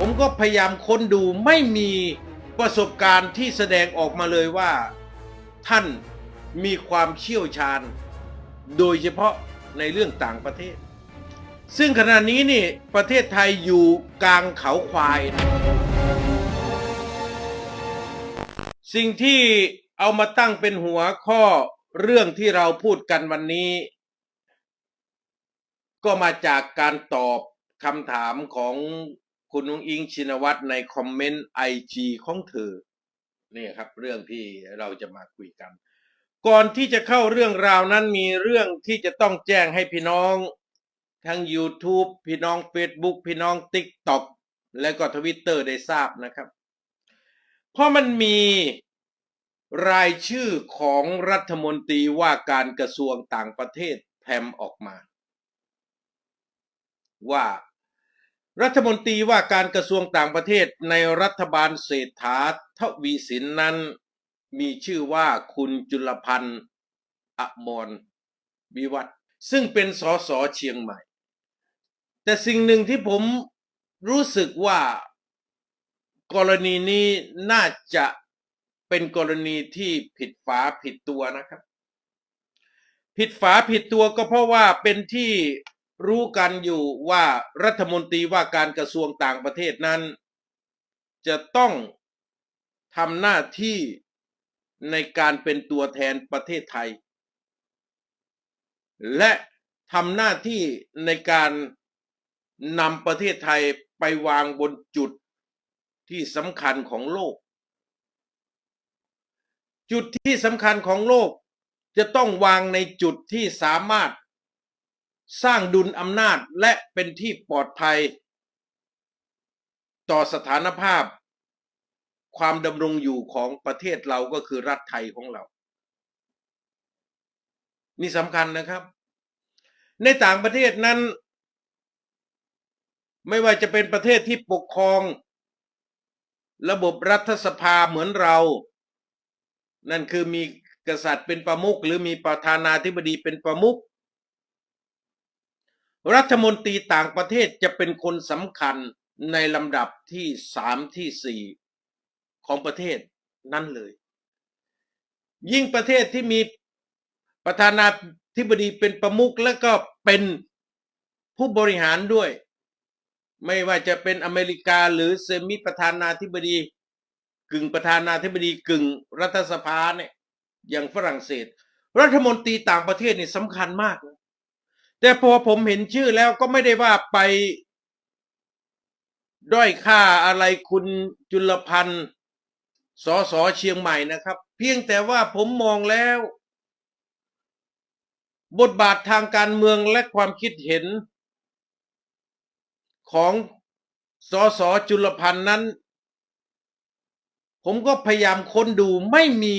ผมก็พยายามค้นดูไม่มีประสบการณ์ที่แสดงออกมาเลยว่า ท่านมีความเชี่ยวชาญ โดยเฉพาะในเรื่องต่างประเทศ ซึ่งขณะนี้นี่ประเทศไทยอยู่กลางเขาควายนะสิ่งที่เอามาตั้งเป็นหัวข้อเรื่องที่เราพูดกันวันนี้ ก็มาจากการตอบคำถามของ คุณนุ้งอิงชินวัตรในคอมเมนต์ไอจีของเธอนี่ครับ เรื่องที่เราจะมาคุยกัน ก่อนที่จะเข้าเรื่องราวนั้นมีเรื่องที่จะต้องแจ้งให้พี่น้อง ทั้ง YouTube พี่น้อง Facebook พี่น้อง TikTok และก็ทวิตเตอร์ได้ทราบนะครับ เพราะมันมีรายชื่อของรัฐมนตรีว่าการกระทรวงต่างประเทศแพมออกมา ว่า รัฐมนตรีว่าการกระทรวงต่างประเทศในรัฐบาลเศรษฐาทวีสินนั้น มีชื่อว่าคุณจุลพันธ์อมรวิวัฒน์ซึ่งเป็นสสเชียงใหม่ แต่สิ่งหนึ่งที่ผมรู้สึกว่ากรณีนี้น่าจะเป็นกรณีที่ผิดฝาผิดตัวนะครับ ผิดฝาผิดตัวก็เพราะว่าเป็นที่ รู้กันอยู่ว่ารัฐมนตรีว่าการกระทรวงต่างประเทศนั้น จะต้องทำหน้าที่ในการเป็นตัวแทนประเทศไทย และทำหน้าที่ในการนำประเทศไทยไปวางบนจุดที่สำคัญของโลก จุดที่สำคัญของโลกจะต้องวางในจุดที่สามารถ สร้างดุลอำนาจและเป็นที่ปลอดภัย ต่อสถานภาพ ความดำรงอยู่ของประเทศเราก็คือรัฐไทยของเรา นี่สำคัญนะครับ ในต่างประเทศนั้น ไม่ว่าจะเป็นประเทศที่ปกครอง ระบบรัฐสภาเหมือนเรา นั่นคือมีกษัตริย์เป็นประมุขหรือมีประธานาธิบดีเป็นประมุข รัฐมนตรีต่างประเทศจะเป็นคนสำคัญในลำดับที่สามที่สี่ของประเทศนั่นเลย ยิ่งประเทศที่มีประธานาธิบดีเป็นประมุขและก็เป็นผู้บริหารด้วย ไม่ว่าจะเป็นอเมริกาหรือเซมิประธานาธิบดี กึ่งประธานาธิบดีกึ่งรัฐสภาเนี่ยอย่างฝรั่งเศส รัฐมนตรีต่างประเทศนี่สำคัญมากนะ แต่พอผมเห็นชื่อแล้วก็ไม่ได้ว่าไป ด้อยค่าอะไรคุณจุลพันธ์สอสอเชียงใหม่นะครับ เพียงแต่ว่าผมมองแล้ว บทบาททางการเมืองและความคิดเห็น ของสอสอจุลพันธ์นั้น ผมก็พยายามค้นดูไม่มี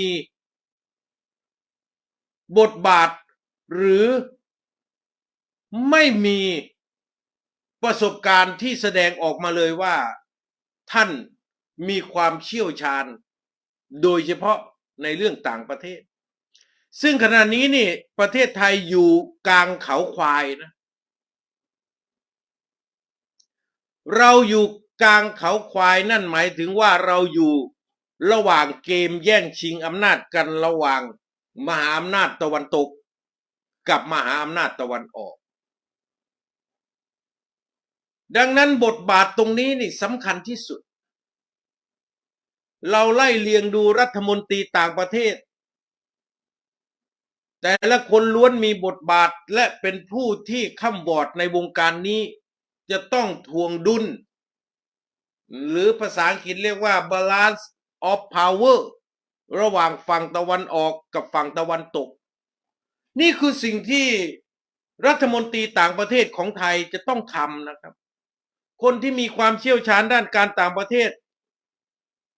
บทบาทหรือ ไม่มีประสบการณ์ที่แสดงออกมาเลยว่าท่านมีความเชี่ยวชาญ โดยเฉพาะในเรื่องต่างประเทศ ซึ่งขณะนี้นี่ประเทศไทยอยู่กลางเขาควายนะ เราอยู่กลางเขาควายนั่นหมายถึงว่าเราอยู่ระหว่างเกมแย่งชิงอำนาจกันระหว่างมหาอำนาจตะวันตก กับมหาอำนาจตะวันออก ดังนั้นบทบาทตรงนี้นี่สำคัญที่สุด เราไล่เลียงดูรัฐมนตรีต่างประเทศ แต่ละคนล้วนมีบทบาทและเป็นผู้ที่ข้ามบอดในวงการนี้ จะต้องทวงดุล หรือภาษาอังกฤษเรียกว่า balance of power ระหว่างฝั่งตะวันออกกับฝั่งตะวันตก นี่คือสิ่งที่รัฐมนตรีต่างประเทศของไทยจะต้องทำนะครับ คนที่มีความเชี่ยวชาญด้านการต่างประเทศ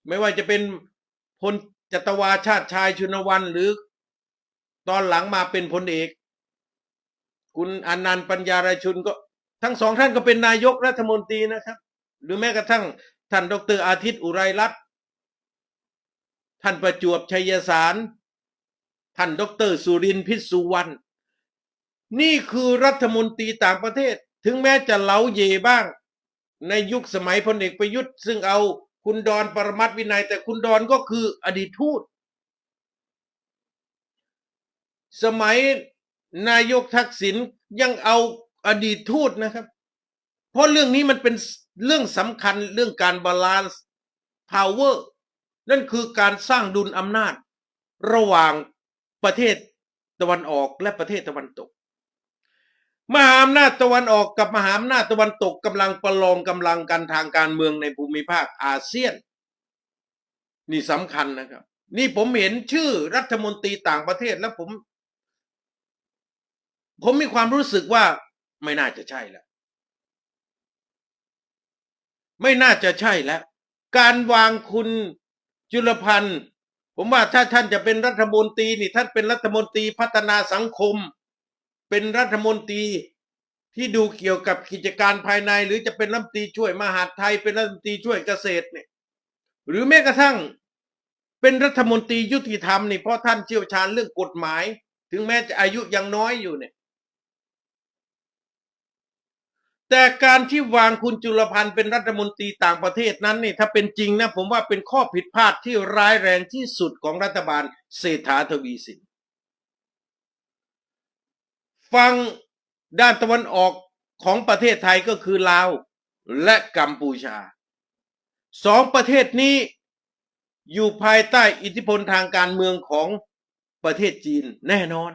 ไม่ว่าจะเป็นพลจัตวาชาติชายชุนวันหรือ ตอนหลังมาเป็นพลเอก คุณอนันต์ปัญญาราชุนก็ ทั้งสองท่านก็เป็นนายกรัฐมนตรีนะครับ หรือแม้กระทั่งท่านดรอาทิตย์อุไรรัตน์ท่านประจวบชัยสาร ท่านดรสุรินทร์พิษสุวรรณนี่คือรัฐมนตรีต่างประเทศ ถึงแม้จะเล้าเยบ้าง ในยุคสมัยพลเอกประยุทธ์ ซึ่งเอาคุณดอนปรมัตวินัย แต่คุณดอนก็คืออดีตทูต สมัยนายกทักษิณยังเอาอดีตทูตนะครับ เพราะเรื่องนี้มันเป็นเรื่องสำคัญเรื่องการบาลานซ์ power นั่นคือการสร้างดุลอำนาจระหว่างประเทศตะวันออกและประเทศตะวันตก มหาอำนาจตะวันออกกับมหาอำนาจตะวันตกกำลังประลองกำลังกันทางการเมืองในภูมิภาคอาเซียน นี่สำคัญนะครับ นี่ผมเห็นชื่อรัฐมนตรีต่างประเทศแล้วผม ผมมีความรู้สึกว่าไม่น่าจะใช่แล้ว ไม่น่าจะใช่แล้ว การวางคุณจุลพันธ์ ผมว่าถ้าท่านจะเป็นรัฐมนตรีนี่ท่านเป็นรัฐมนตรีพัฒนาสังคม เป็นรัฐมนตรีที่ดูเกี่ยวกับกิจการภายใน หรือจะเป็นรัฐมนตรีช่วยมหาดไทย เป็นรัฐมนตรีช่วยเกษตรเนี่ยหรือแม้กระทั่งเป็นรัฐมนตรียุติธรรมนี่เพราะท่านเชี่ยวชาญเรื่องกฎหมาย ถึงแม้จะอายุยังน้อยอยู่เนี่ยแต่การที่วางคุณจุลพันธ์เป็นรัฐมนตรีต่างประเทศนั้นนี่ถ้าเป็นจริงนะผมว่าเป็นข้อผิดพลาดที่ร้ายแรงที่สุดของรัฐบาลเศรษฐาทวีสิน ฟังด้านตะวันออกของประเทศไทยก็คือลาวและกัมพูชาสองประเทศนี้อยู่ภายใต้อิทธิพลทางการเมืองของประเทศจีนแน่นอน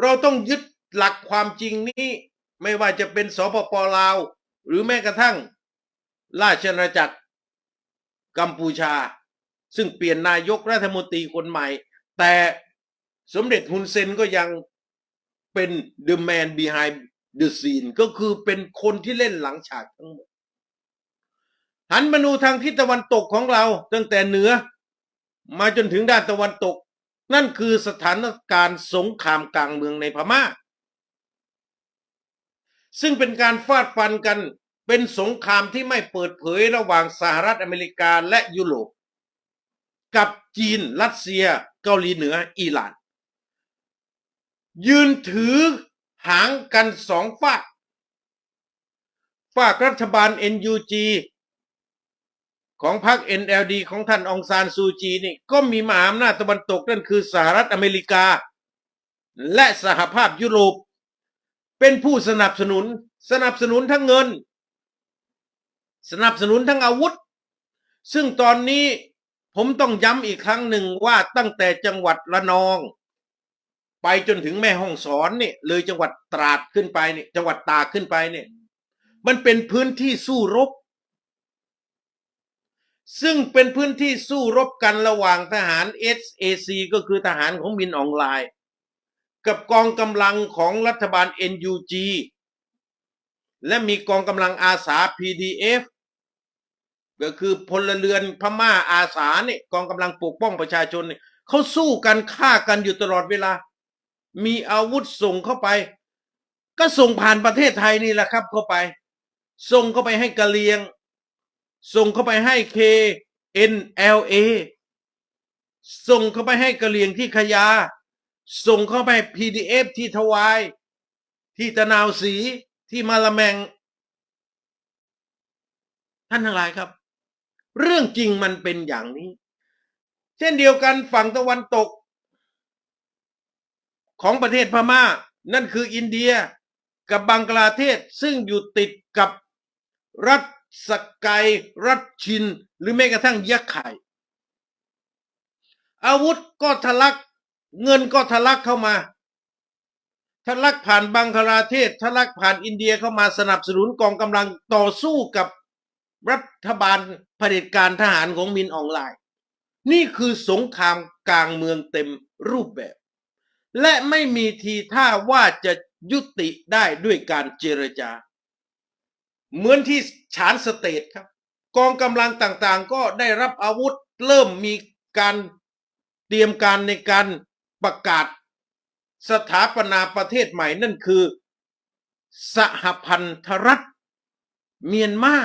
เราต้องยึดหลักความจริงนี้ไม่ว่าจะเป็นสปปลาว หรือแม้กระทั่ง ราชอาณาจักรกัมพูชา ซึ่งเปลี่ยนนายกรัฐมนตรีคนใหม่ แต่สมเด็จฮุนเซนก็ยัง เป็น the man behind the scene ก็คือเป็นคนที่เล่นหลังฉากทั้งหมด หันมาดูทางทิศตะวันตกของเรา ตั้งแต่เหนือ มาจนถึงด้านตะวันตก นั่นคือสถานการณ์สงครามกลางเมืองในพม่า ซึ่งเป็นการฟาดฟันกันเป็นสงครามที่ไม่เปิดเผยระหว่างสหรัฐอเมริกาและยุโรป กับจีน รัสเซีย เกาหลีเหนือ อิหร่าน ยืนถือหางกันสองฝากฝากรัฐบาล NUG ของพรรค NLD ของท่านองซานซูจีนี่ก็มีมหาอำนาจตะวันตกนั่นคือสหรัฐอเมริกา และสหภาพยุโรป เป็นผู้สนับสนุนสนับสนุนทั้งเงิน สนับสนุนทั้งอาวุธ ซึ่งตอนนี้ผมต้องย้ำอีกครั้งหนึ่งว่าตั้งแต่จังหวัดระนอง ไปจนถึงแม่ห้องสอนเนี่ยเลยจังหวัดตราดขึ้นไปเนี่ยจังหวัดตากขึ้นไปเนี่ย มันเป็นพื้นที่สู้รบ ซึ่งเป็นพื้นที่สู้รบกันระหว่างทหาร SAC ก็คือทหารของมินออนไลน์ กับกองกำลังของรัฐบาล NUG และมีกองกำลังอาสา PDF ก็คือพลเรือนพม่าอาสาเนี่ยกองกำลังปกป้องประชาชนเนี่ยเขาสู้กันฆ่ากันอยู่ตลอดเวลา มีอาวุธส่งเข้าไป ก็ส่งผ่านประเทศไทยนี่แหละครับ เข้าไป ส่งเข้าไปให้กะเลียง ส่งเข้าไปให้ KNLA ส่งเข้าไปให้กะเลียงที่ขยา ส่งเข้าไป PDF ที่ทวาย ที่ตะนาวสีที่มาละแมง ท่านทั้งหลายครับ เรื่องจริงมันเป็นอย่างนี้ เช่นเดียวกันฝั่งตะวันตก ของประเทศพม่า นั่นคืออินเดียกับบังกลาเทศซึ่งอยู่ติดกับรัฐสกายรัฐชิน หรือแม้กระทั่งยักษ์ไข่อาวุธก็ทะลัก เงินก็ทะลักเข้ามา ทะลักผ่านบังคลาเทศทะลักผ่านอินเดียเข้ามาสนับสนุนกองกำลังต่อสู้กับรัฐบาลเผด็จการทหารของมินออนไลน์ นี่คือสงครามกลางเมืองเต็มรูปแบบ และไม่มีทีท่าว่าจะยุติได้ด้วยการเจรจา เหมือนที่ฉานสเตทครับ กองกำลังต่างๆ ก็ได้รับอาวุธเริ่มมีการเตรียมการในการประกาศสถาปนาประเทศใหม่นั่นคือ สหพันธรัฐเมียนมา